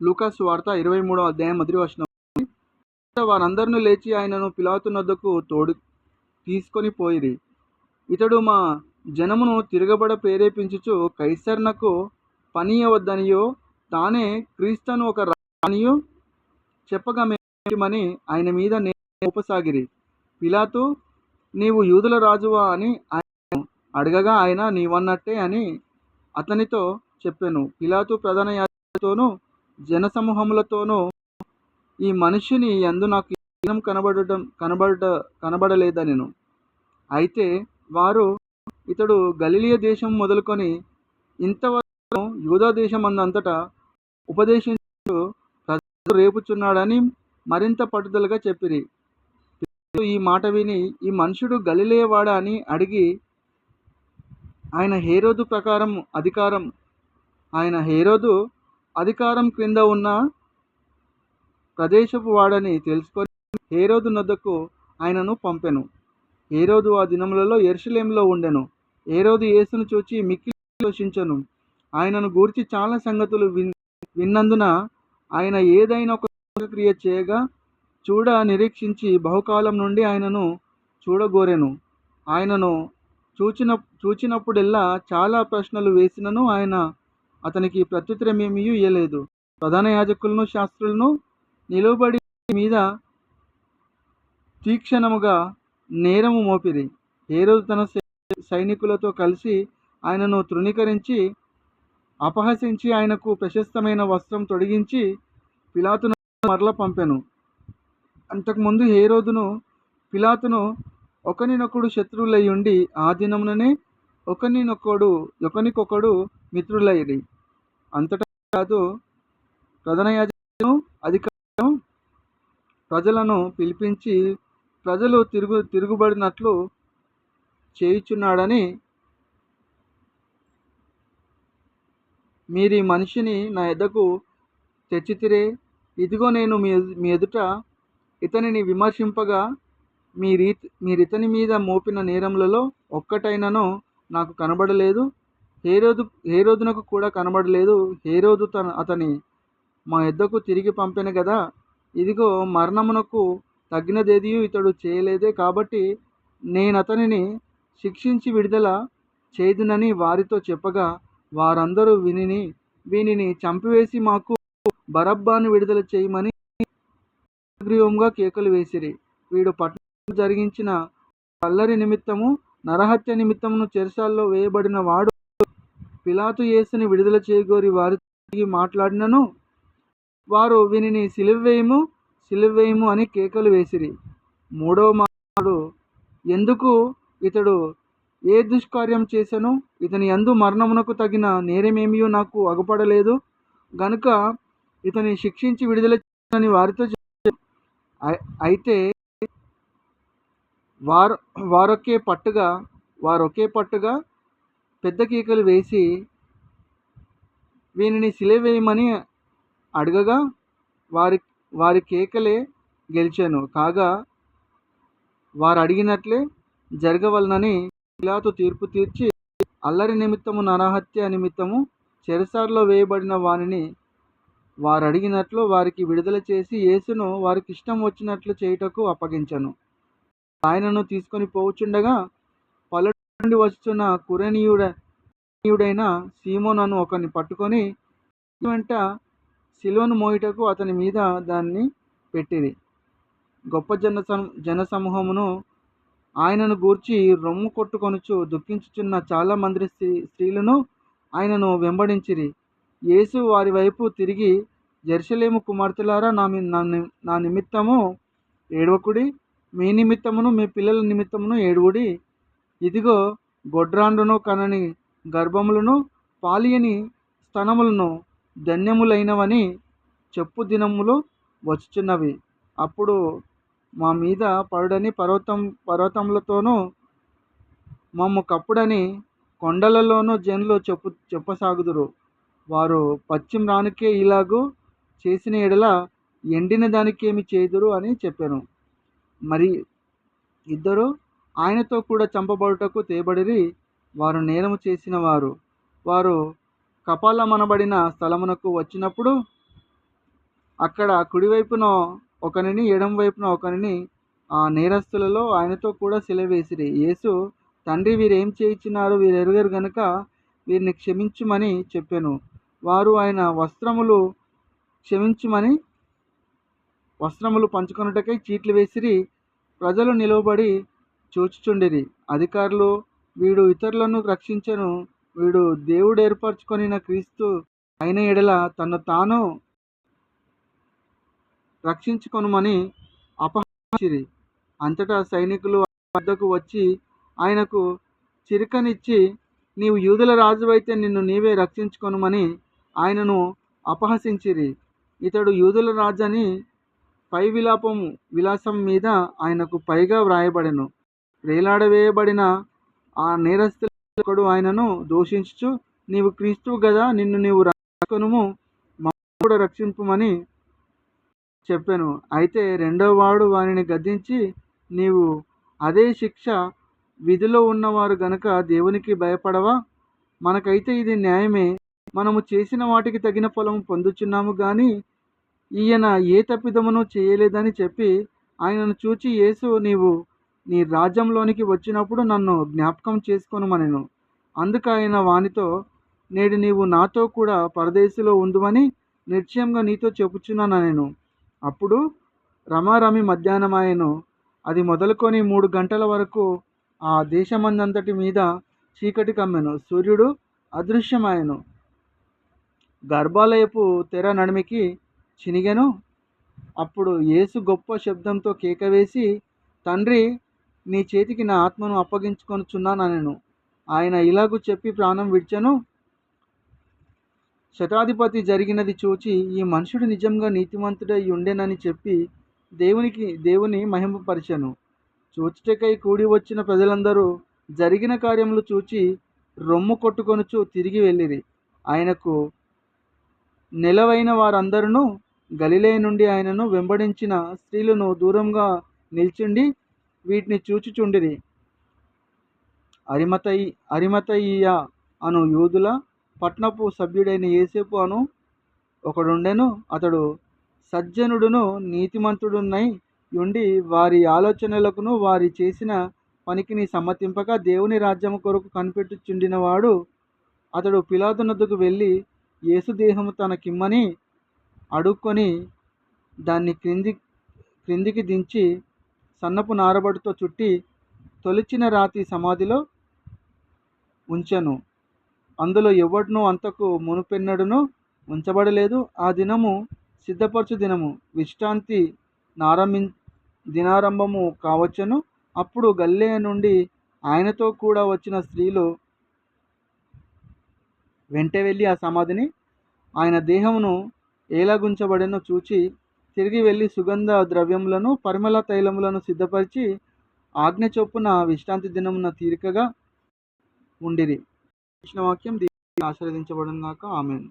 లూకాస్ వార్త ఇరవై మూడో అధ్యాయం మొదటి వచనం. వారందరిని లేచి ఆయనను పిలాతు తోడు తీసుకొని పోయిరి. ఇతడు మా జనమును తిరగబడ ప్రేరేపించుచు కైసర్నకు పనియవద్దనియో తానే క్రీస్తును ఒక రానియో చెప్పగా మేమని ఆయన మీద మోపసాగిరి పిలాతు నీవు యూదుల రాజువా అని ఆయన అడగగా ఆయన నీవన్నట్టే అని అతనితో చెప్పాను. పిలాతు ప్రధాన యాజకులతోనూ జనసమూహములతోనూ ఈ మనిషిని ఎందు నాకు హీనం కనబడటం కనబడట కనబడలేదనెను. అయితే వారు ఇతడు గలిలియ దేశం మొదలుకొని ఇంతవరకు యూదా దేశం అందంతటా ఉపదేశించు ప్రజలు రేపుచున్నాడని మరింత పట్టుదలగా చెప్పిరి. ఈ మాట విని ఈ మనుషుడు గలిలేవాడా అని అడిగి ఆయన హేరోదు ప్రకారం అధికారం ఆయన హేరోదు అధికారం క్రింద ఉన్న ప్రదేశపు వాడని తెలుసుకొని హేరోదు నొద్దకు ఆయనను పంపెను. హేరోదు ఆ దినములలో ఎర్షలేంలో ఉండెను. ఏరోదు యేసును చూచి మిక్కిలి సంతోషించను ఆయనను గూర్చి చాలా సంగతులు విన్ విన్నందున ఆయన ఏదైనా ఒక క్రియ చేయగా చూడ నిరీక్షించి బహుకాలం నుండి ఆయనను చూడగోరెను. ఆయనను చూచిన చూచినప్పుడెల్లా చాలా ప్రశ్నలు వేసినను ఆయన అతనికి ప్రత్యుత్తరమేమీ ఇయ్యలేదు. ప్రధాన యాజకులను శాస్త్రులను నిలువబడి మీద తీక్షణముగా నేరము మోపిరి. హేరోదు తన సైనికులతో కలిసి ఆయనను తృణీకరించి అపహసించి ఆయనకు ప్రశస్తమైన వస్త్రం తొడిగించి పిలాతును మరల పంపెను. అంతకుముందు హేరోదును పిలాతును ఒకనినొకడు శత్రువులై ఉండి ఆ దినముననే ఒకనినొకడు ఒకనికొకడు మిత్రులైరి. అంతటా కాదు. ప్రధాన అధికారం ప్రజలను పిలిపించి ప్రజలు తిరుగు తిరుగుబడినట్లు చేయుచున్నాడని మీరు ఈ మనిషిని నా ఎద్దకు తెచ్చితిరే. ఇదిగో నేను మీ మీ ఎదుట ఇతనిని విమర్శింపగా మీరీ మీరితని మీద మోపిన నేరములలో ఒక్కటైనను నాకు కనబడలేదు. హేరోదు హేరోదునకు కూడా కనబడలేదు. హేరోదు తన అతని మా ఇద్దకు తిరిగి పంపెను కదా ఇదిగో మరణమునకు తగినదేది ఇతడు చేయలేదే కాబట్టి నేను అతనిని శిక్షించి విడుదల చేదునని వారితో చెప్పగా వారందరూ వినిని వీనిని చంపివేసి మాకు బరబ్బాను విడుదల చేయమని గ్రీవంగా కేకలు వేసిరి. వీడు పట్టణం జరిగించిన కల్లరి నిమిత్తము నరహత్య నిమిత్తమును చెరసాల్లో వేయబడిన వాడు పిలాతు యేసుని విడుదల చేయగోరి వారితో మాట్లాడినను. వారు వీనిని సిలువేయము సిలువేయము అని కేకలు వేసిరి. మూడవ మాడు ఎందుకు ఇతడు ఏ దుష్కార్యం చేశాను ఇతని అందు మరణమునకు తగిన నేరమేమియో నాకు అగపడలేదు. గనుక ఇతని శిక్షించి విడుదల చేయాలని వారితో అయితే వారు వారొకే పట్టుగా వారొకే పట్టుగా పెద్ద కేకలు వేసి వీనిని సిలవేయమని అడగగా వారి వారి కేకలే గెలిచాను. కాగా వారు అడిగినట్లే జరగవలనని పిలాతు తీర్పు తీర్చి అల్లరి నిమిత్తము నరహత్య నిమిత్తము చెరసాల్లో వేయబడిన వానిని వారు అడిగినట్లు వారికి విడుదల చేసి యేసును వారికి ఇష్టం వచ్చినట్లు చేయుటకు అప్పగించను. ఆయనను తీసుకొని పోవుచుండగా నుండి వస్తున్న కురేనీయుడైన కురణీయుడైన సీమోనను ఒకరిని పట్టుకొని వెంట శిలువను మోయుటకు అతని మీద దాన్ని పెట్టిరి. గొప్ప జన జన సమూహమును ఆయనను గూర్చి రొమ్ము కొట్టుకొనుచు దుఃఖించుచున్న చాలా మంది స్త్రీ స్త్రీలను ఆయనను వెంబడించిరి. యేసు వారి వైపు తిరిగి జెరూసలేము కుమార్తెలారా నా నా నిమిత్తము ఏడవకుడి మీ నిమిత్తమును మీ పిల్లల నిమిత్తమును ఏడువుడి. ఇదిగో గొడ్రాండును కనని గర్భములను పాలియని స్తనములను ధన్యములైనవని చెప్పు దినములు వచ్చుచున్నవి. అప్పుడు మా మీద పడుడని పర్వతం పర్వతములతోనూ మమ్ము కప్పుడని కొండలలోనూ జనులు చెప్పు చెప్పసాగుదురు. వారు పశ్చిమ రానుకే ఇలాగూ చేసిన ఎడల ఎండిన దానికేమి చేదురు అని చెప్పాను. మరి ఇద్దరు ఆయనతో కూడా చంపబడుటకు తేబడిరి వారు నేరము చేసిన వారు. వారు కపాలమనబడిన స్థలమునకు వచ్చినప్పుడు అక్కడ కుడివైపున ఒకరిని ఎడం వైపున ఒకరిని ఆ నేరస్తులలో ఆయనతో కూడా సెలవేసిరి. యేసు తండ్రి వీరేం చేయించినారు? వీరు ఎరుగరు గనుక వీరిని క్షమించుమని చెప్పాను. వారు ఆయన వస్త్రములు క్షమించుమని వస్త్రములు పంచుకొనుటకై చీట్లు వేసిరి. ప్రజలు నిలవబడి చూచుచుండిరి. అధికారులు వీడు ఇతరులను రక్షించను. వీడు దేవుడు ఏర్పరచుకొనిన క్రీస్తు అయిన ఎడల తను తాను రక్షించుకొనుమని అపహరించిరి. అంతటా సైనికులు వద్దకు వచ్చి ఆయనకు చిరుకనిచ్చి నీవు యూదుల రాజువైతే నిన్ను నీవే రక్షించుకొనుమని ఆయనను అపహసించిరి. ఇతడు యూదుల రాజని పై విలాపం విలాసం మీద ఆయనకు పైగా వ్రాయబడెను. వేలాడవేయబడిన ఆ నేరస్తుడు ఆయనను దూషించుచు నీవు క్రీస్తువు కదా నిన్ను నీవు రక్షకునుము కూడా రక్షింపుమని చెప్పాను. అయితే రెండవ వాడు వారిని గద్దించి నీవు అదే శిక్ష విధిలో ఉన్నవారు గనక దేవునికి భయపడవా? మనకైతే ఇది న్యాయమే. మనము చేసిన వాటికి తగిన ఫలం పొందుచున్నాము కానీ ఈయన ఏ తప్పిదమును చేయలేదని చెప్పి ఆయనను చూచి యేసు నీవు నీ రాజ్యంలోనికి వచ్చినప్పుడు నన్ను జ్ఞాపకం చేసుకొనుమనెను అందుకు ఆయన వానితో నేడు నీవు నాతో కూడా పరదేశిలో ఉందుమని నిశ్చయంగా నీతో చెప్పుచున్నానెను నేను. అప్పుడు రమారమి మధ్యాహ్నమాయను. అది మొదలుకొని మూడు గంటల వరకు ఆ దేశమందంతటి మీద చీకటి కమ్మెను. సూర్యుడు అదృశ్యమాయను. గర్భాలయపు తెర నడిమికి చినిగెను. అప్పుడు యేసు గొప్ప శబ్దంతో కేక వేసి తండ్రి నీ చేతికి నా ఆత్మను అప్పగించుకొనుచున్నానెను ఆయన ఇలాగూ చెప్పి ప్రాణం విడిచెను. శతాధిపతి జరిగినది చూచి ఈ మనుషుడు నిజంగా నీతిమంతుడై ఉండేనని చెప్పి దేవునికి దేవుని మహిమపరిచెను. చూచుటకై కూడి వచ్చిన ప్రజలందరూ జరిగిన కార్యములు చూచి రొమ్ము కొట్టుకొనుచు తిరిగి వెళ్ళిరి. ఆయనకు నిలవైన వారందరూ గలిలే నుండి ఆయనను వెంబడించిన స్త్రీలను దూరంగా నిల్చుండి వీటిని చూచుచుండిరి. అరిమతయి అరిమతయ్య అను యూదుల పట్నపు సభ్యుడైన ఏసేపు అను ఒకడుండెను. అతడు సజ్జనుడును నీతిమంతుడునై ఉండి వారి ఆలోచనలకును వారి చేసిన పనికిని సమ్మతింపక దేవుని రాజ్యము కొరకు కనిపెట్టుచుండినవాడు. అతడు పిలాదునద్దుకు వెళ్ళి యేసుదేహము తనకిమ్మని అడుక్కొని దాన్ని క్రింది క్రిందికి దించి సన్నపు నారబడితో చుట్టి తొలిచిన రాతి సమాధిలో ఉంచెను. అందులో ఎవడనో అంతకు మునుపెన్నడునో ఉంచబడలేదు. ఆ దినము సిద్ధపరచు దినము. విశ్రాంతి నారంభి దినారంభము కావచ్చును. అప్పుడు గల్లే నుండి ఆయనతో కూడా వచ్చిన స్త్రీలు వెంట వెళ్ళి ఆ సమాధిని ఆయన దేహమును ఏలాగుంచబడినో చూచి తిరిగి వెళ్ళి సుగంధ ద్రవ్యములను పరిమళ తైలములను సిద్ధపరిచి ఆజ్ఞ చొప్పున విశ్రాంతి దినమున తీరికగా ఉండిరి. కృష్ణ వాక్యం దీన్ని ఆశీర్వదించబడినాక ఆమెను.